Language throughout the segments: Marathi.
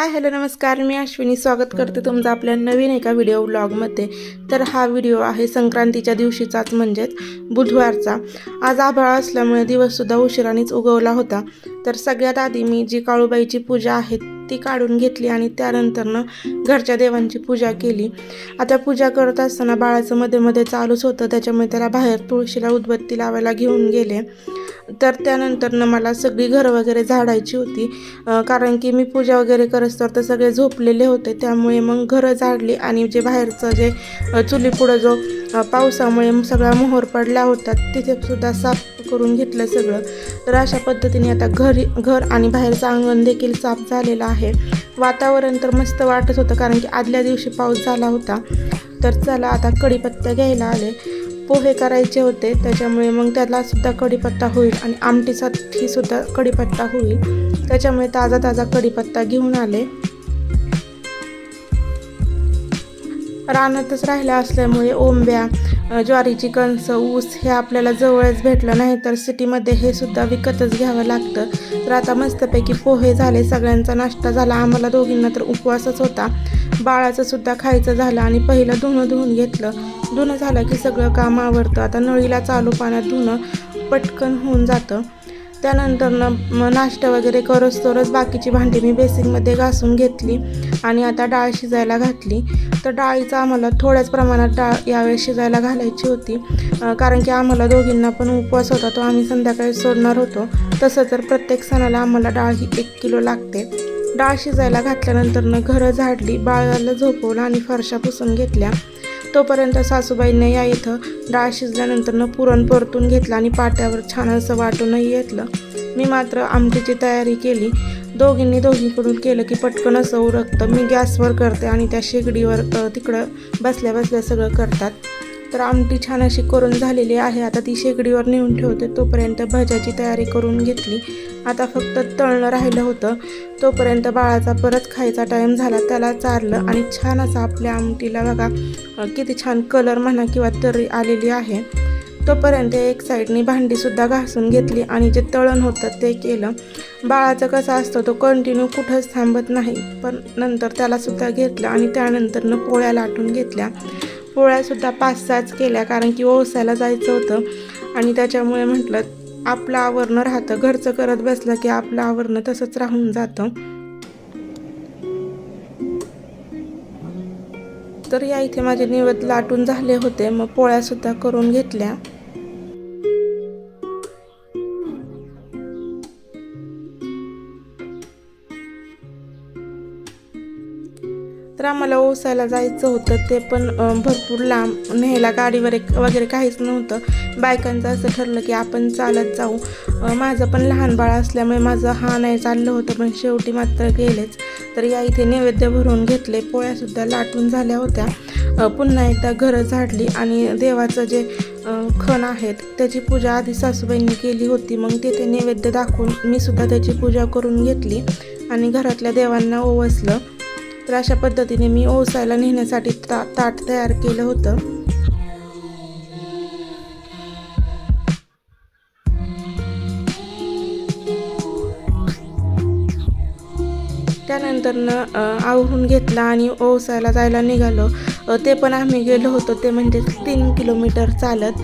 हाय हॅलो नमस्कार. मी अश्विनी. स्वागत करते तुमचं आपल्या नवीन एका व्हिडिओ व्लॉगमध्ये तर हा व्हिडिओ आहे संक्रांतीच्या दिवशीचाच म्हणजेच बुधवारचा. आज आभाळ असल्यामुळे दिवससुद्धा उशिरानेच उगवला होता. तर सगळ्यात आधी मी जी काळूबाईची पूजा आहे ती काढून घेतली आणि त्यानंतरनं घरच्या देवांची पूजा केली. आता पूजा करत असताना बाळाचं मध्ये मध्ये चालूच होतं. त्याच्यामुळे त्याला बाहेर तुळशीला उदबत्ती लावायला घेऊन गेले. तर त्यानंतरनं मला सगळी घरं वगैरे झाडायची होती. कारण की मी पूजा वगैरे करत तर सगळे झोपलेले होते. त्यामुळे मग घरं झाडली आणि जे बाहेरचं जे चुलीपुढं जो पावसामुळे सगळा मोहर पडला होता तिथे सुद्धा साफ करून घेतलं सगळं. तर अशा पद्धतीने आता घरी घर आणि बाहेरचं अंगण देखील साफ झालेलं आहे. वातावरण तर मस्त वाटत होतं कारण की आदल्या दिवशी पाऊस झाला होता. तर चला आता कढीपत्ता घ्यायला आले पोहे करायचे होते त्याच्यामुळे मग त्याला सुद्धा कढीपत्ता होईल आणि आमटीसाठी सुद्धा कढीपत्ता होईल. त्याच्यामुळे ताजा ताजा कढीपत्ता घेऊन आले. रानातच राहिला असल्यामुळे ओंब्या ज्वारीची कणसं ऊस हे आपल्याला जवळच भेटलं नाही तर सिटीमध्ये हे सुद्धा विकतच घ्यावं लागतं. तर आता मस्तपैकी पोहे झाले सगळ्यांचा नाश्ता झाला. आम्हाला दोघींना तर उपवासच होता. बाळाचं सुद्धा खायचं झालं आणि पहिलं धुणं धुवून घेतलं. धुणं झालं की सगळं काम आवडतं आता नळीला चालू पाण्यात धुणं पटकन होऊन जातं. त्यानंतरनं मग नाश्ता वगैरे करस्तोरच बाकीची भांडी मी बेसिनमध्ये घासून घेतली आणि आता डाळ शिजायला घातली. तर डाळीचं आम्हाला थोड्याच प्रमाणात डाळ यावेळेस शिजायला घालायची होती. कारण की आम्हाला दोघींना पण उपवास होता तो आम्ही संध्याकाळी सोडणार होतो. तसं तर प्रत्येक सणाला आम्हाला डाळ ही एक किलो लागते. डाळ शिजायला घातल्यानंतरनं घरं झाडली बाळाला झोपवलं आणि फरशा पुसून घेतल्या. तोपर्यंत सासूबाईंनी या इथं डाळ शिजल्यानंतरनं पुरण परतून घेतलं आणि पाट्यावर छान असं वाटूनही घेतलं. मी मात्र आमटीची तयारी केली. दोघींनी दोघींकडून केलं की पटकन असं उरकतं. मी गॅसवर करते आणि त्या शेगडीवर तिकडं बसल्या बसल्या सगळं करतात. तर आमटी छान अशी करून झालेली आहे. आता ती शेगडीवर नेऊन ठेवते. तोपर्यंत भज्याची तयारी करून घेतली. आता फक्त तळणं राहिलं होतं. तोपर्यंत बाळाचा परत खायचा टाईम झाला. त्याला चारलं आणि छान असं आपल्या आमटीला बघा किती छान कलर म्हणा किंवा तर्री आलेली आहे. तोपर्यंत एक साईडनी भांडीसुद्धा घासून घेतली आणि जे तळण होतं ते केलं. बाळाचं कसं असतं तो कंटिन्यू कुठंच थांबत नाही. पण नंतर त्यालासुद्धा घेतलं आणि त्यानंतरनं पोळ्या लाटून घेतल्या. पोळ्यासुद्धा पाच सहाच केल्या कारण की ओसायला जायचं होतं. आणि त्याच्यामुळे म्हटलं आपलं आवरणं राहतं. घरचं करत बसलं की आपलं आवरणं तसंच राहून जातं. तर या इथे माझे निवेद लाटून झाले होते. मग पोळ्यासुद्धा करून घेतल्या. तर आम्हाला ओसायला जायचं होतं. ते पण भरपूर लांब. न्यायला गाडीवर एक वगैरे काहीच नव्हतं. बायकांचं असं ठरलं की आपण चालत जाऊ. माझं पण लहान बाळ असल्यामुळे माझं हा नाही चाललं होतं पण शेवटी मात्र गेलेच. तर या इथे नैवेद्य भरून घेतले. पोळ्यासुद्धा लाटून झाल्या होत्या. पुन्हा एकदा घरं झाडली आणि देवाचं जे खण आहेत त्याची पूजा आधी सासूबाईंनी केली होती. मग तिथे नैवेद्य दाखवून मी सुद्धा त्याची पूजा करून घेतली आणि घरातल्या देवांना ओवसलं. तर अशा पद्धतीने मी ओसायला नेण्यासाठी ता ताट तयार केलं होतं. त्यानंतरनं आवरून घेतला आणि ओसायला जायला निघालो. ते पण आम्ही गेलो होतो ते म्हणजे तीन किलोमीटर चालत.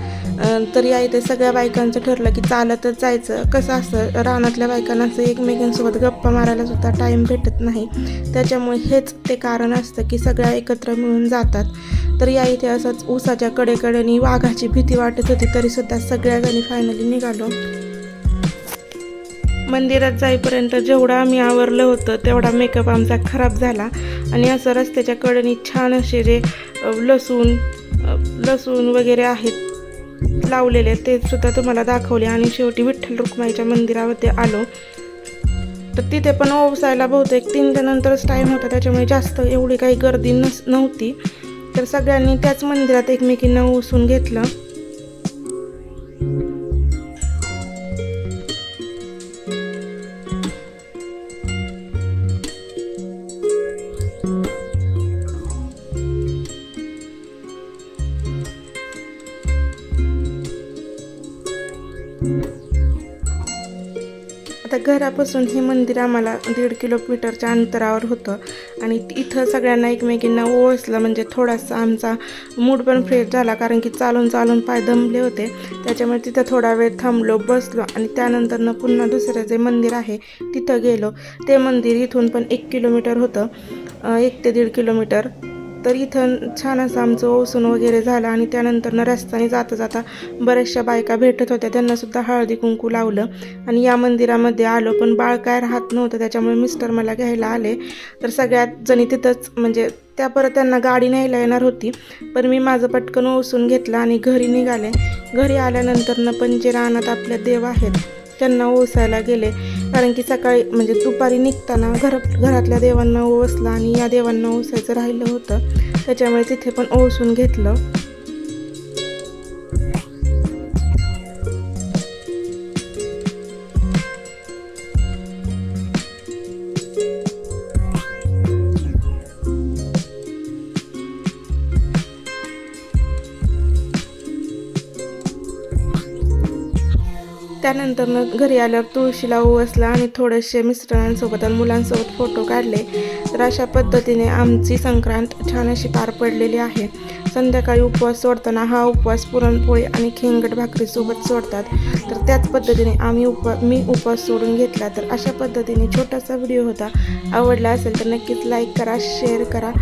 तर या इथे सगळ्या बायकांचं ठरलं की चालतच जायचं. कसं असं रानातल्या बायकांना असं एकमेकांसोबत गप्पा मारायला सुद्धा टाईम भेटत नाही. त्याच्यामुळे हेच ते कारण असतं की सगळ्या एकत्र मिळून जातात. तर या इथे असंच ऊसाच्या कडेकडेनी वाघाची भीती वाटत होती तरीसुद्धा सगळ्या जणी फायनली निघालो. मंदिरात जाईपर्यंत जेवढं आम्ही आवरलं होतं तेवढा मेकअप आमचा खराब झाला. आणि असं रस्त्याच्या कडेनी छान असे जे लसूण लसूण वगैरे आहेत लावलेले ते सुद्धा तुम्हाला दाखवले. आणि शेवटी विठ्ठल रुक्माईच्या मंदिरामध्ये आलो. तर तिथे पण ओवसायला बहुतेक तीन दिनंतरच टाईम होता. त्याच्यामुळे जास्त एवढी काही गर्दी नस नव्हती. तर सगळ्यांनी त्याच मंदिरात एकमेकींना ओसून घेतलं. आता घरापासून हे मंदिर आम्हाला दीड किलोमीटरच्या अंतरावर होतं. आणि इथं सगळ्यांना एकमेकींना ओळखलं म्हणजे थोडासा आमचा मूड पण फ्रेश झाला. कारण की चालून चालून पाय दमले होते. त्याच्यामुळे तिथं थोडा वेळ थांबलो बसलो. आणि त्यानंतरनं पुन्हा दुसरं जे मंदिर आहे तिथं गेलो. ते मंदिर इथून पण एक किलोमीटर होतं. एक ते दीड किलोमीटर. तर इथं छान असं आमचं ओसून वगैरे झालं आणि त्यानंतरनं रस्त्याने जाता जाता बऱ्याचशा बायका भेटत होत्या. त्यांना सुद्धा हळदी कुंकू लावलं आणि या मंदिरामध्ये आलो. पण बाळ काय राहत नव्हतं त्याच्यामुळे मिस्टर मला घ्यायला आले. तर सगळ्यात जणी तिथंच म्हणजे त्या परत त्यांना गाडी न्यायला येणार होती. पण मी माझं पटकन ओसून घेतलं आणि घरी निघाले. घरी आल्यानंतरनं पण जे रानात आपल्या देव आहेत त्यांना ओसायला गेले. कारण की सकाळी म्हणजे दुपारी निघताना घर घरातल्या देवांना ओसला आणि या देवांना ओसायचं राहिलं होतं. त्याच्यामुळे तिथे पण ओसून घेतलं. त्यानंतर घरी आल्यावर तुळशीला ओवसला आणि थोडेसे मिस्टरांसोबत आणि मुलांसोबत फोटो काढले तर अशा पद्धतीने आमची संक्रांत छान अशी पार पडलेली आहे. संध्याकाळी उपवास सोडताना हा उपवास पुरणपोळी आणि खेंगट भाकरीसोबत सोडतात. तर त्याच पद्धतीने आम्ही उपवा मी उपवास सोडून घेतला. तर अशा पद्धतीने छोटासा व्हिडिओ होता. आवडला असेल तर नक्कीच लाईक करा शेअर करा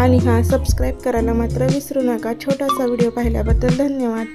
आणि हा सबस्क्राईब करायला मात्र विसरू नका. छोटासा व्हिडिओ पाहिल्याबद्दल धन्यवाद.